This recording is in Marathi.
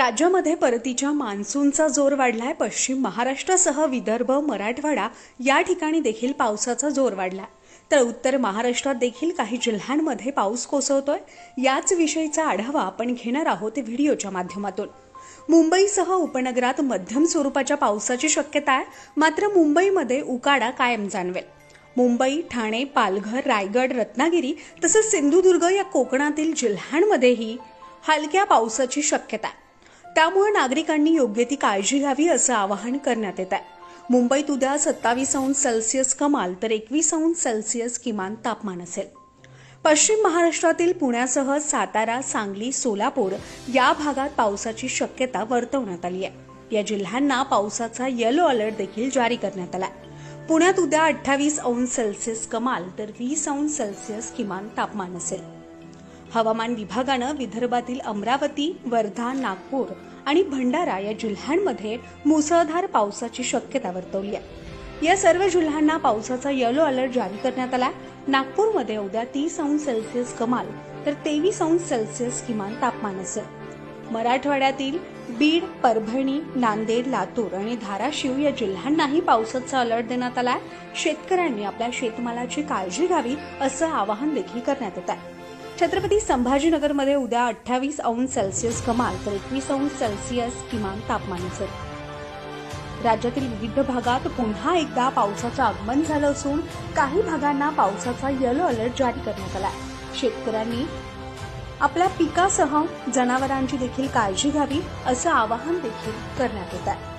राज्यामध्ये परतीच्या मान्सूनचा जोर वाढलाय. पश्चिम महाराष्ट्रासह विदर्भ मराठवाडा या ठिकाणी देखील पावसाचा जोर वाढलाय. तर उत्तर महाराष्ट्रात देखील काही जिल्ह्यांमध्ये पाऊस कोसळतोय. याच विषयीचा आढावा आपण घेणार आहोत व्हिडिओच्या माध्यमातून. मुंबईसह उपनगरात मध्यम स्वरूपाच्या पावसाची शक्यता आहे. मात्र मुंबईमध्ये उकाडा कायम जाणवेल. मुंबई ठाणे पालघर रायगड रत्नागिरी तसंच सिंधुदुर्ग या कोकणातील जिल्ह्यांमध्येही हलक्या पावसाची शक्यता आहे. त्यामुळे नागरिकांनी योग्य ती काळजी घ्यावी असं आवाहन करण्यात येत आहे. मुंबईत उद्या सत्तावीस अंश सेल्सिअस कमाल तर एकवीस अंश सेल्सिअस किमान तापमान असेल. पश्चिम महाराष्ट्रातील पुण्यासह सातारा सांगली सोलापूर या भागात पावसाची शक्यता वर्तवण्यात आली आहे. या जिल्ह्यांना पावसाचा येलो अलर्ट देखील जारी करण्यात आला पुण्यात उद्या अठ्ठावीस अंश सेल्सिअस कमाल तर वीस अंश सेल्सिअस किमान तापमान असेल. हवामान विभागानं विदर्भातील अमरावती वर्धा नागपूर आणि भंडारा या जिल्ह्यांमध्ये मुसळधार पावसाची शक्यता वर्तवली आहे. या सर्व जिल्ह्यांना पावसाचा येलो अलर्ट जारी करण्यात आला नागपूरमध्ये उद्या तीस अंश सेल्सिअस कमाल तर तेवीस अंश सेल्सिअस किमान तापमान असेल. मराठवाड्यातील बीड परभणी नांदेड लातूर आणि धाराशिव या जिल्ह्यांनाही पावसाचा अलर्ट देण्यात आला शेतकऱ्यांनी आपल्या शेतमालाची काळजी घ्यावी असं आवाहन देखील करण्यात येत आहे. छत्रपती संभाजीनगरमध्ये उद्या अठ्ठावीस अंश सेल्सिअस कमाल तर एकवीस अंश सेल्सिअस किमान तापमान असेल. राज्यातील विविध भागात पुन्हा एकदा पावसाचं आगमन झालं असून काही भागांना पावसाचा येलो अलर्ट जारी करण्यात आला शेतकऱ्यांनी आपल्या पिकासह जनावरांची देखील काळजी घ्यावी असं आवाहन देखील करण्यात येत आहे.